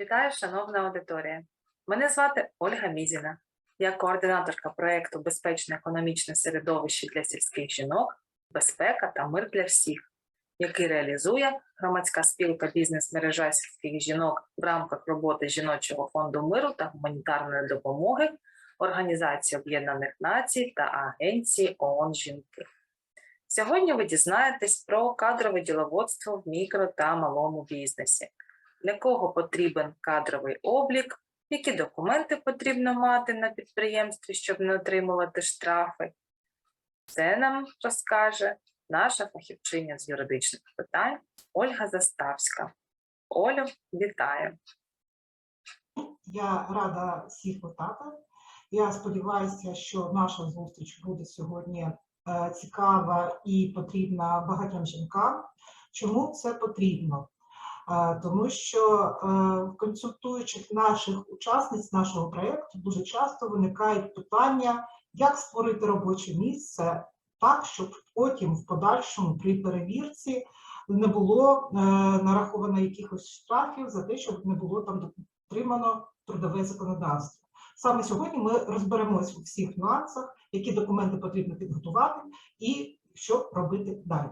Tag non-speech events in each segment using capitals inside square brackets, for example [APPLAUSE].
Вітаю, шановна аудиторія. Мене звати Ольга Мізіна. Я координаторка проєкту Безпечне економічне середовище для сільських жінок, безпека та мир для всіх, який реалізує громадська спілка бізнес-мережа сільських жінок в рамках роботи жіночого фонду миру та гуманітарної допомоги Організації Об'єднаних Націй та Агенції ООН Жінки. Сьогодні ви дізнаєтесь про кадрове діловодство в мікро та малому бізнесі для кого потрібен кадровий облік, які документи потрібно мати на підприємстві, щоб не отримувати штрафи. Це нам розкаже наша фахівчиня з юридичних питань Ольга Заставська. Олю, вітаю! Я рада всіх вітати. Я сподіваюся, що наша зустріч буде сьогодні е, цікава і потрібна багатьом жінкам. Чому це потрібно? Тому що е, консультуючих наших учасниць нашого проєкту дуже часто виникають питання, як створити робоче місце так, щоб потім в подальшому при перевірці не було е, нараховано якихось штрафів за те, щоб не було там дотримано трудове законодавство. Саме сьогодні ми розберемось у всіх нюансах, які документи потрібно підготувати і що робити далі.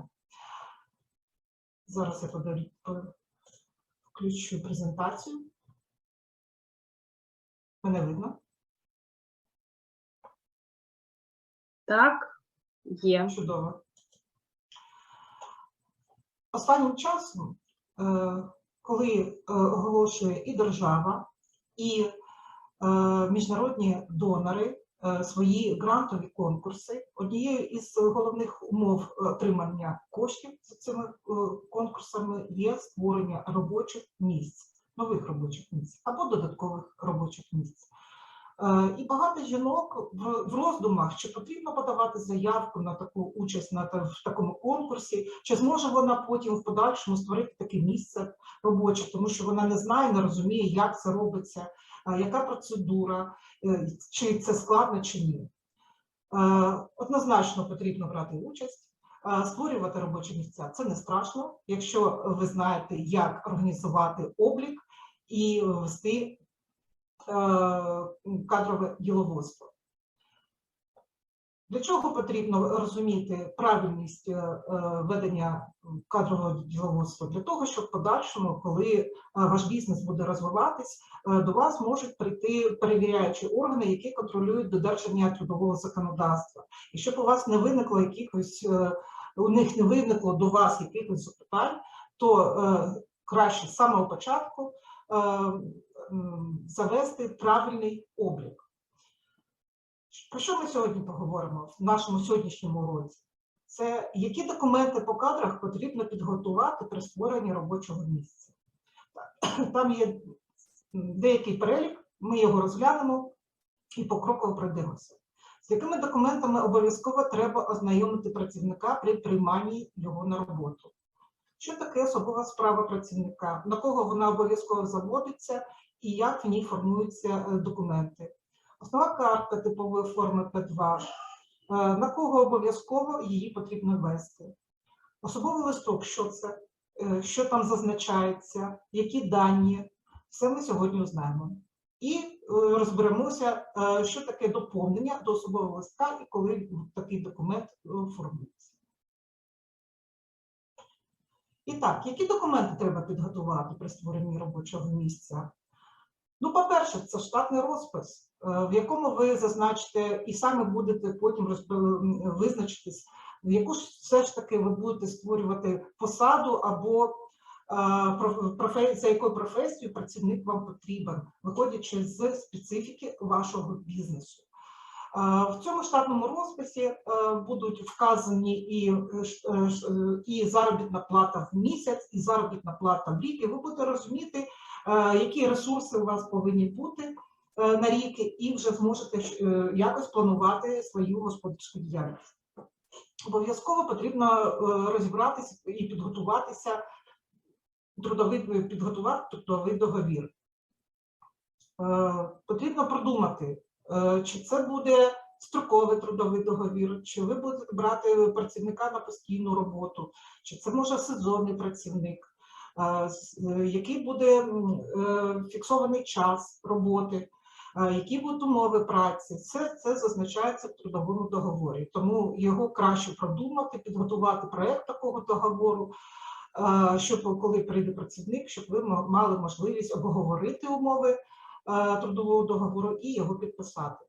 Зараз я поdarю- по- включу презентацію. Мене видно? Так, є. Чудово. Останнім часом, е, коли е, оголошує і держава, і е, міжнародні донори свої грантові конкурси, однією із головних умов отримання коштів за цими е, конкурсами є створення робочих місць, нових робочих місць або додаткових робочих місць. Е, І багато жінок в, роздумах, чи потрібно подавати заявку на таку участь на в такому конкурсі, чи зможе вона потім в подальшому створити таке місце робоче, тому що вона не знає, не розуміє, як це робиться, е, яка процедура, е, чи це складно, чи ні. Однозначно потрібно брати участь. Створювати робочі місця це не страшно, якщо ви знаєте, як організувати облік і ввести е, кадрове діловодство. Для чого потрібно розуміти правильність е, е, ведення кадрового діловодства? Для того, щоб в подальшому, коли е, ваш бізнес буде розвиватись, е, до вас можуть прийти перевіряючі органи, які контролюють додержання трудового законодавства. І щоб у вас не виникло якихось, е, у них не виникло до вас якихось запитань, то е, краще з самого початку е, завести правильний облік. Про що ми сьогодні поговоримо в нашому сьогоднішньому уроці? Це які документи по кадрах потрібно підготувати при створенні робочого місця. [CLEARS THROAT] Там є деякий перелік, ми його розглянемо і покроково пройдемося. З якими документами обов'язково треба ознайомити працівника при прийманні його на роботу? Що таке особова справа працівника? На кого вона обов'язково заводиться і як в ній формуються е, документи? Основна картка типової форми П2. Е, На кого обов'язково її потрібно ввести? Особовий листок, що це, Е, що там зазначається, які дані, все ми сьогодні узнаємо. І розберемося, що таке доповнення до особового листка і коли такий документ формується. І так, які документи треба підготувати при створенні робочого місця? Ну, по-перше, це штатний розпис, е, в якому ви зазначите і саме будете потім розп- визначитись, яку ж все ж таки ви будете створювати посаду або е, проф- профе- за якою професією працівник вам потрібен, виходячи з специфіки вашого бізнесу. Е, В цьому штатному розписі будуть вказані і, і заробітна плата в місяць, і заробітна плата в рік, і ви будете розуміти, які ресурси у вас повинні бути е, на рік, і вже зможете е, якось планувати свою господарську діяльність. Обов'язково потрібно е, розібратися і підготуватися, трудовий, підготувати трудовий договір. Потрібно продумати, чи це буде строковий трудовий договір, чи ви будете брати працівника на постійну роботу, чи це може сезонний працівник. Е, який буде е, фіксований час роботи, які будуть умови праці. Все це зазначається в трудовому договорі. Тому його краще продумати, підготувати проект такого договору, щоб коли прийде працівник, щоб ви мали можливість обговорити умови трудового договору і його підписати.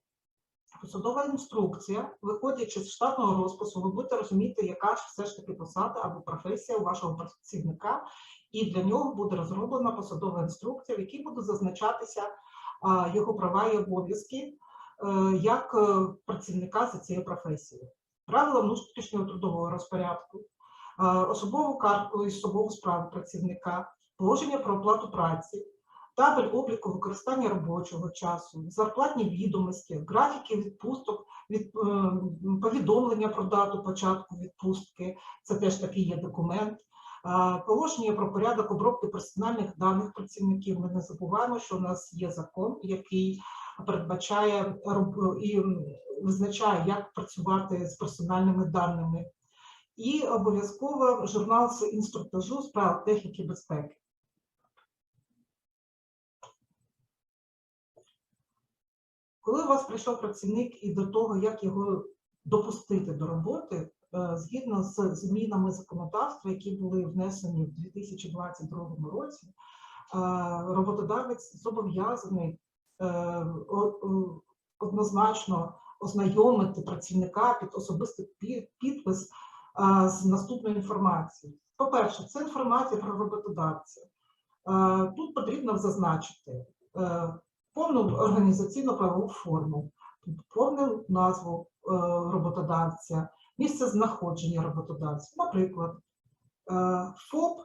Посадова інструкція, виходячи з штатного розпису, ви будете розуміти, яка ж все ж таки посада або професія у вашого працівника, і для нього буде розроблена посадова інструкція, в якій буде зазначатися його права і обов'язки е, як е, працівника за цією професією. Правила внутрішнього трудового розпорядку, е, особову картку і особову справу працівника, положення про оплату праці, табель обліку використання робочого часу, зарплатні відомості, графіки відпусток, від, повідомлення про дату початку відпустки, це теж такий є документ. Положення про порядок обробки персональних даних працівників. Ми не забуваємо, що у нас є закон, який передбачає і визначає, як працювати з персональними даними. І обов'язково журнал з інструктажу з правил техніки безпеки. Коли у вас прийшов працівник і до того, як його допустити до роботи, згідно з змінами законодавства, які були внесені в 2022 році, е, роботодавець зобов'язаний е, однозначно ознайомити працівника під особистий підпис е, з наступною інформацією. По-перше, це інформація про роботодавця. Е, Тут потрібно зазначити е, повну організаційно правову форму, повну назву е, роботодавця, місце знаходження роботодавця. Наприклад, е, ФОП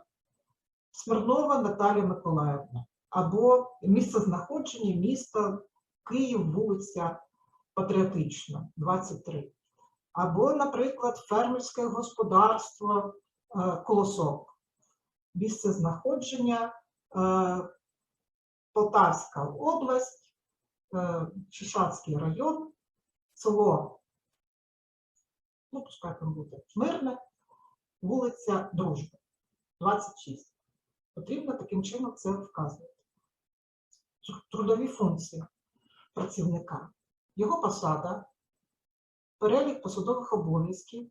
Смирнова Наталія Миколаївна або місце знаходження міста Київ, вулиця Патріотична, 23. Або, наприклад, фермерське господарство е, Колосок. Місце знаходження е, Полтавська область, Шишацький район, село, ну, пускай там буде Мирне, вулиця Дружби, 26. Потрібно таким чином це вказувати. Трудові функції працівника, його посада, перелік посадових обов'язків.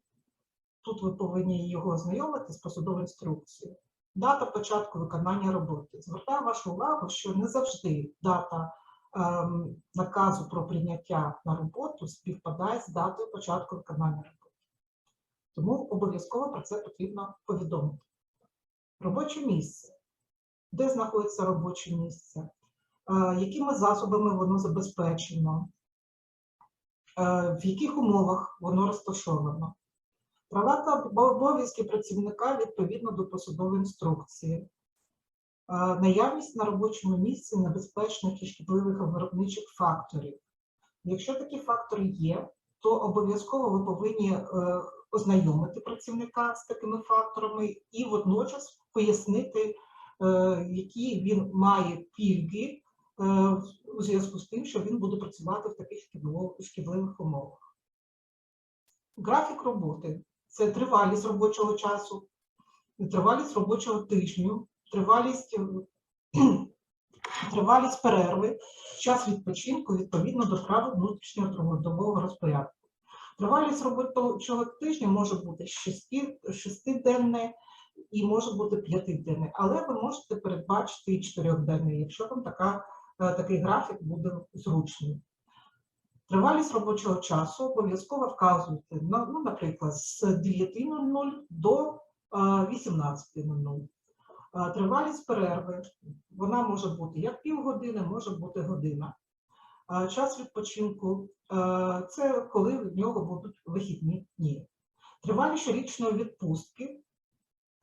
Тут ви повинні його ознайомити з посадовою інструкцією. Дата початку виконання роботи. Звертаю вашу увагу, що не завжди дата ем, наказу про прийняття на роботу співпадає з датою початку виконання роботи. Тому обов'язково про це потрібно повідомити. Робоче місце. Де знаходиться робоче місце? Е, якими засобами воно забезпечено? Е, в яких умовах воно розташовано? Права та обов'язки працівника відповідно до посадової інструкції. Е, Наявність на робочому місці небезпечних і шкідливих виробничих факторів. Якщо такі фактори є, то обов'язково ви повинні ознайомити працівника з такими факторами і водночас пояснити, е, які він має пільги е, у зв'язку з тим, що він буде працювати в таких шкідливих умовах. Графік роботи це тривалість робочого часу, тривалість робочого тижню, тривалість, е, [CLEARS THROAT] тривалість перерви, час відпочинку відповідно до правил внутрішнього трудового розпорядку. Тривалість робочого тижня може бути 6, шестиденне і може бути п'ятиденне, але ви можете передбачити і чотирьохденне, якщо вам така, е, такий графік буде зручний. Тривалість робочого часу обов'язково вказуйте, ну, наприклад, з 9.00 до е, 18.00. Е, Тривалість перерви, вона може бути як півгодини, може бути година. Час відпочинку це коли в нього будуть вихідні дні. Тривалість щорічної відпустки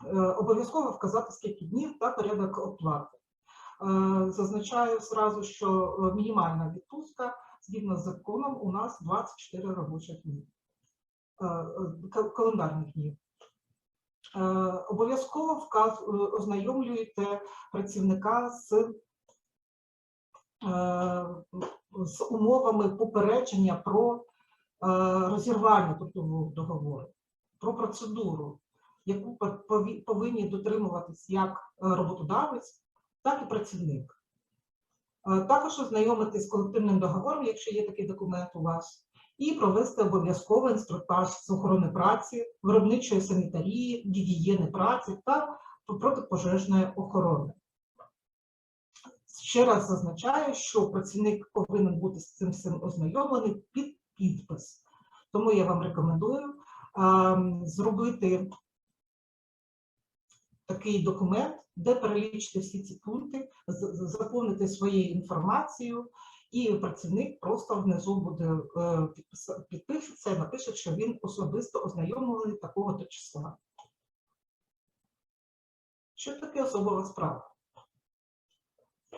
е, обов'язково вказати скільки днів та порядок оплати. Е, Зазначаю зразу, що е, мінімальна відпустка згідно з законом у нас 24 робочих дні, календарних днів. Обов'язково ознайомлюєте працівника з, з умовами попередження про е, розірвання трудового договору, про процедуру. яку повинні дотримуватись як е, роботодавець, так і працівник. Е, Також ознайомитись з колективним договором, якщо є такий документ у вас, і провести обов'язковий інструктаж з охорони праці, виробничої санітарії, гігієни праці та протипожежної охорони. Ще раз зазначаю, що працівник повинен бути з цим всім ознайомлений під підпис. Тому я вам рекомендую ем, зробити такий документ, де перелічити всі ці пункти, заповнити своєю інформацією, і працівник просто внизу буде е, підпишеться і напише, що він особисто ознайомлений такого-то числа. Що таке особова справа?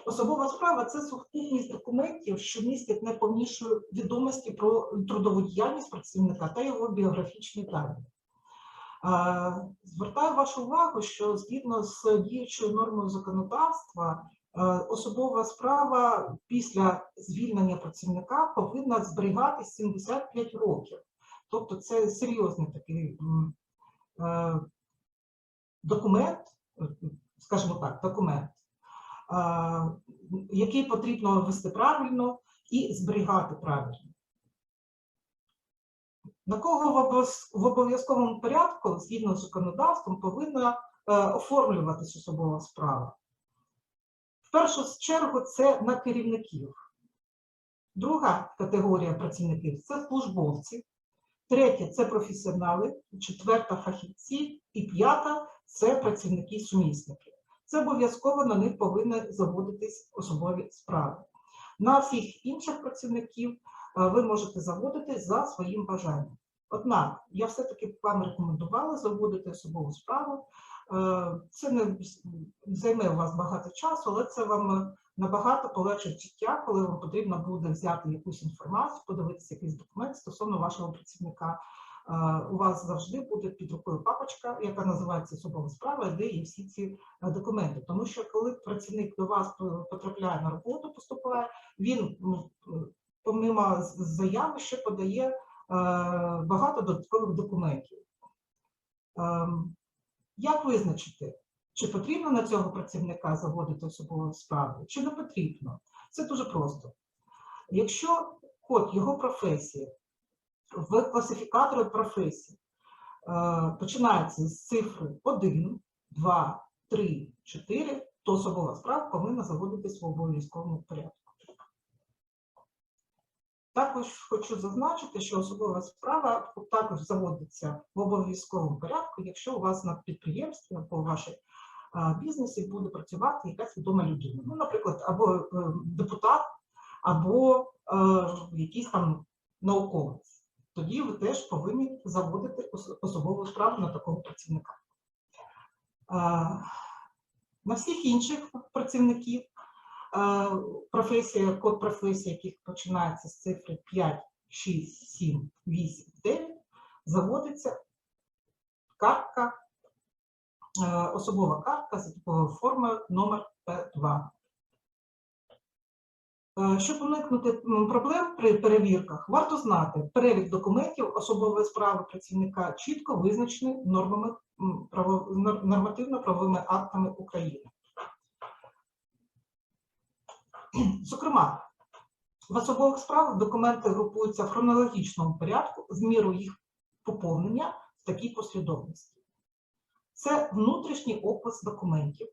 Особова справа це сукупність документів, що містять найповніші відомості про трудову діяльність працівника та його біографічні дані. Звертаю вашу увагу, що згідно з діючою нормою законодавства, е, особова справа після звільнення працівника повинна зберігатись 75 років. Тобто це серйозний такий е, документ, е, скажімо так, документ, який потрібно вести правильно і зберігати правильно. На кого в обов'язковому порядку, згідно з законодавством, повинна е, оформлюватись особова справа? В першу чергу це на керівників. Друга категорія працівників це службовці. Третя це професіонали, четверта фахівці і п'ята це працівники-сумісники. Це обов'язково на них повинні заводитись особові справи. На всіх інших працівників е, ви можете заводити за своїм бажанням. Однак я все-таки вам рекомендувала заводити особову справу. Е, Це не займе у вас багато часу, але це вам набагато полегшить життя, коли вам потрібно буде взяти якусь інформацію, подивитися якийсь документ стосовно вашого працівника. У вас завжди буде під рукою папочка, яка називається особова справа, де є всі ці е, документи. Тому що коли працівник до вас потрапляє на роботу, поступає, він ну, е, помимо заяви ще подає е, багато додаткових документів. Ем, Як визначити, чи потрібно на цього працівника заводити особову справу, чи не потрібно? Це дуже просто. Якщо код його професії в класифікаторі професії е, починається з цифри 1, 2, 3, 4, то особова справа повинна заводитись в обов'язковому порядку. Також хочу зазначити, що особова справа також заводиться в обов'язковому порядку, якщо у вас на підприємстві або в вашій бізнесі буде працювати якась відома людина. Ну, наприклад, або е, депутат, або е, якийсь там науковець. Тоді ви теж повинні заводити особову справу на такого працівника. На всіх інших працівників професія, код професії, яких починається з цифри 5, 6, 7, 8, 9, заводиться картка, особова картка за такою формою номер П2. Е, Щоб уникнути проблем при перевірках, варто знати, перелік документів особової справи працівника чітко визначений нормами нормативно-правовими актами України. Зокрема, в особових справах документи групуються в хронологічному порядку з мірою їх поповнення в такій послідовності. Це внутрішній опис документів,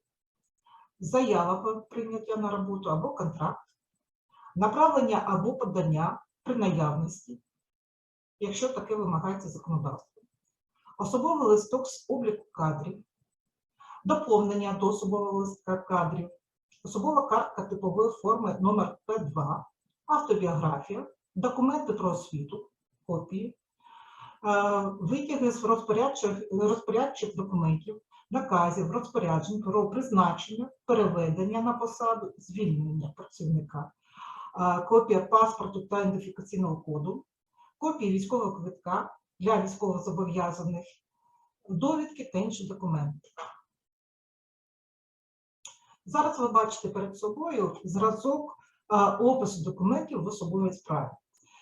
заява про прийняття на роботу або контракт, направлення або подання при наявності, якщо таке вимагається законодавством, особовий листок з обліку кадрів, доповнення до особового листка кадрів, особова картка типової форми номер П2, автобіографія, документи про освіту, копії, е, витяги з розпорядчих, розпорядчих документів, наказів, розпоряджень про призначення, переведення на посаду, звільнення працівника, копія паспорту та ідентифікаційного коду, копії військового квитка для військовозобов'язаних, довідки та інші документи. Зараз ви бачите перед собою зразок опису документів в особовій справі.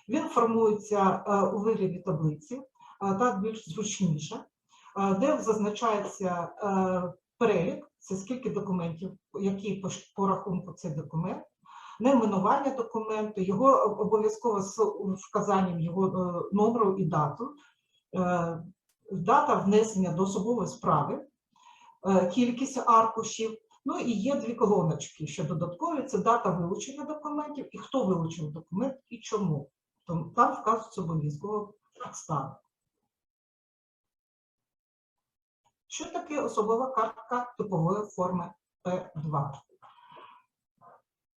Він формується у вигляді таблиці, так більш зручніше. де зазначається перелік, це скільки документів, який по рахунку цей документ, найменування документу, його обов'язково з вказанням його е, номеру і дату, е, дата внесення до особової справи, е, кількість аркушів. Ну і є дві колоночки, що додаткові це дата вилучення документів і хто вилучив документ і чому. Там, вказується обов'язково підстави. Що таке особова картка типової форми П2?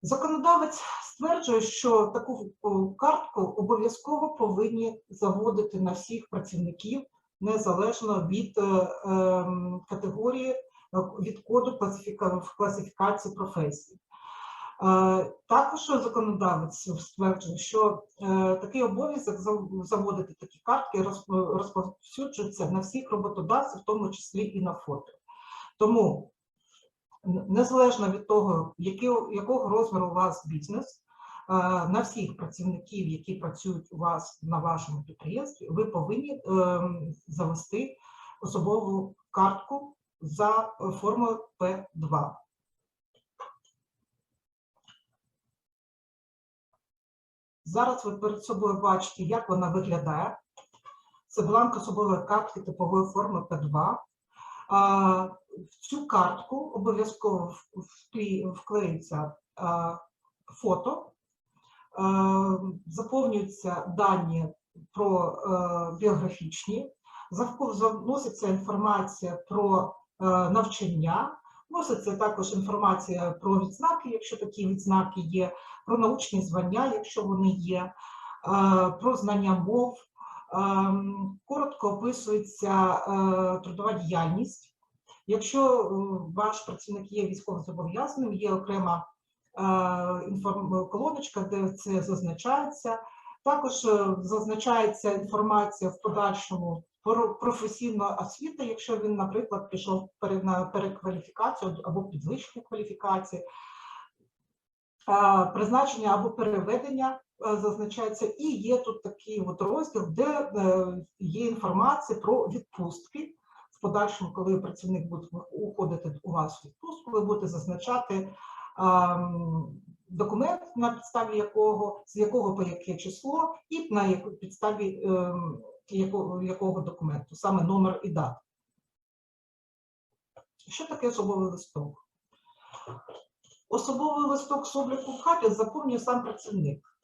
Законодавець стверджує, що таку картку обов'язково повинні заводити на всіх працівників незалежно від е, ем, категорії, е, від коду в класифікації професій. Е, Також законодавець стверджує, що такий обов'язок заводити такі картки розп- розповсюджується на всіх роботодавців, в тому числі і на фото. Тому незалежно від того, який- якого розміру у вас бізнес, е, на всіх працівників, які працюють у вас на вашому підприємстві, ви повинні ем, завести особову картку за формою П2. Зараз ви перед собою бачите, як вона виглядає. Це бланк особової картки типової форми П2. В цю картку обов'язково вклеїться фото, заповнюються дані про е, біографічні, заноситься інформація про е, навчання, вноситься також інформація про відзнаки, якщо такі відзнаки є, про научні звання, якщо вони є, е, про знання мов. Ем, Коротко описується трудова діяльність. Якщо е, ваш працівник є військовозобов'язаним, є окрема е, колоночка, де це зазначається. Також е, зазначається інформація в подальшому про професійну освіту, якщо він, наприклад, пішов на перекваліфікацію або підвищення кваліфікації, призначення або переведення зазначається, і є тут такий от розділ, де є інформація про відпустки. Подальшому, коли працівник буде уходити у вас в відпустку, ви будете зазначати ам, документ, на підставі якого, з якого по яке число, і на підставі ем, якого, якого документу, саме номер і дата. Що таке особовий листок? Особовий листок з обліку в хаті заповнює сам працівник.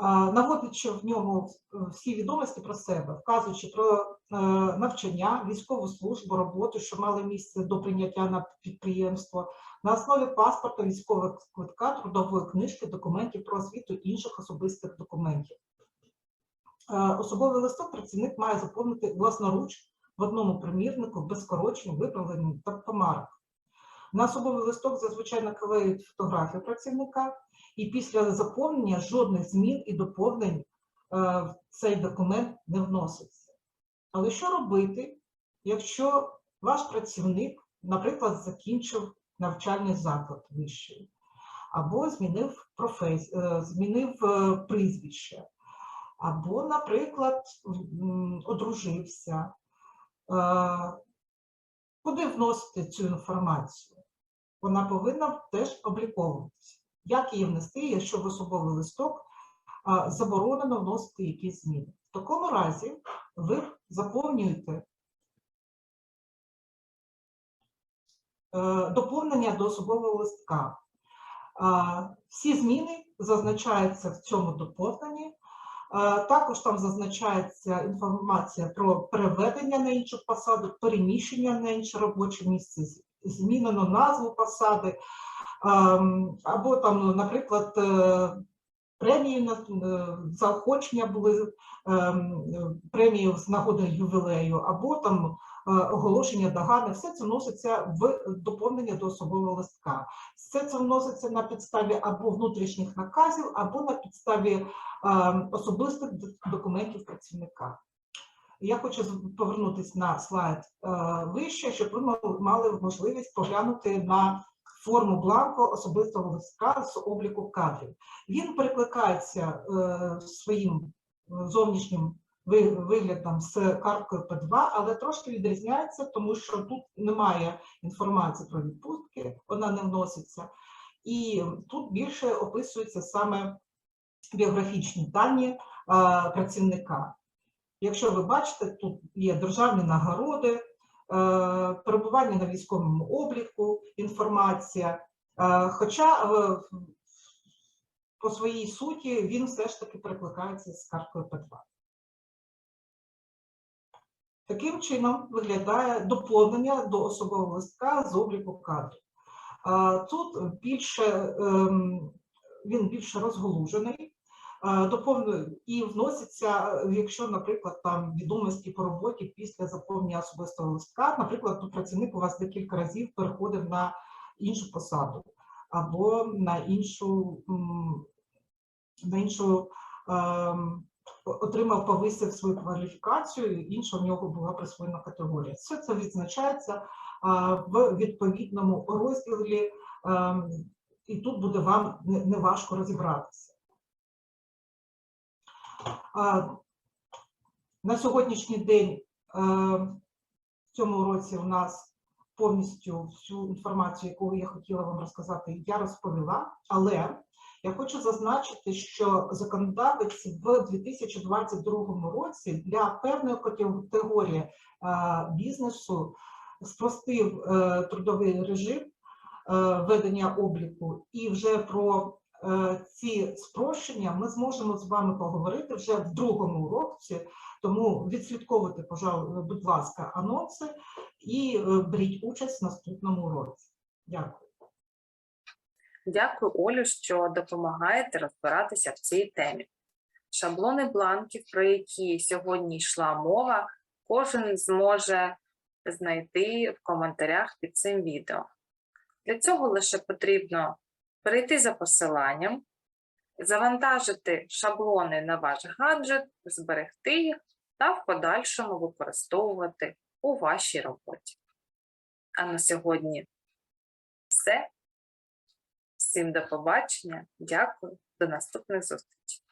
Наводячи в ньому е, всі відомості про себе, вказуючи про е, навчання, військову службу, роботу, що мали місце до прийняття на підприємство, на основі паспорта, військового квитка, трудової книжки, документів про освіту інших особистих документів. Е, Особовий листок працівник має заповнити власноруч в одному примірнику без скорочень, виправлень та помарок. На особовий листок зазвичай наклеюють фотографію працівника, і після заповнення жодних змін і доповнень е, в цей документ не вноситься. Але що робити, якщо ваш працівник, наприклад, закінчив навчальний заклад вищий, або змінив професію, змінив е, прізвище, або, наприклад, одружився? Е, Куди вносити цю інформацію? Вона повинна теж обліковуватися. Як її внести, якщо в особовий листок заборонено вносити якісь зміни? В такому разі ви заповнюєте е, доповнення до особового листка. Всі зміни зазначаються в цьому доповненні. Також там зазначається інформація про переведення на іншу посаду, переміщення на інше робоче місце, змінено назву посади, ем, або там, ну, наприклад, е, премії на е, заохочення були ем, премії з нагоди ювілею, або там е, оголошення догани. Все це вноситься в доповнення до особового листка. Все це вноситься на підставі або внутрішніх наказів, або на підставі е, особистих документів працівника. Я хочу повернутися на слайд е, вище, щоб ви мали- можливість поглянути на форму бланку особистого листка з обліку кадрів. Він перекликається е, своїм е, зовнішнім виглядом з карткою П2, але трошки відрізняється, тому що тут немає інформації про відпустки, вона не вноситься. І тут більше описуються саме біографічні дані працівника. Якщо ви бачите, тут є державні нагороди, е, перебування на військовому обліку, інформація. Е, Хоча е, по своїй суті він все ж таки перекликається з карткою П2. Таким чином виглядає доповнення до особового листка з обліку кадрів. Тут більше ем, він більше розголужений, доповнює і вноситься, е, якщо, наприклад, там відомості по роботі після заповнення особистого листка, наприклад, тут працівник у вас декілька разів переходив на іншу посаду або на іншу, на іншу ем, отримав, повисив свою кваліфікацію, інша в нього була присвоєна категорія. Все це відзначається в відповідному розділі, ем, і тут буде вам не- неважко розібратися. На сьогоднішній день е, в цьому році у нас повністю всю інформацію, яку я хотіла вам розказати, я розповіла, але я хочу зазначити, що законодавець в 2022 році для певної категорії е, бізнесу спростив е, трудовий режим ведення обліку, і вже про ці спрощення ми зможемо з вами поговорити вже в другому році. Тому відслідковуйте, пожалуйста, будь ласка, анонси і е, беріть участь в наступному році. Дякую. Дякую, Олю, що допомагаєте розбиратися в цій темі. Шаблони бланків, про які сьогодні йшла мова, кожен зможе знайти в коментарях під цим відео. Для цього лише потрібно перейти за посиланням, завантажити шаблони на ваш гаджет, зберегти їх та в подальшому використовувати у вашій роботі. А на сьогодні все. Всім до побачення. Дякую. До наступних зустрічей.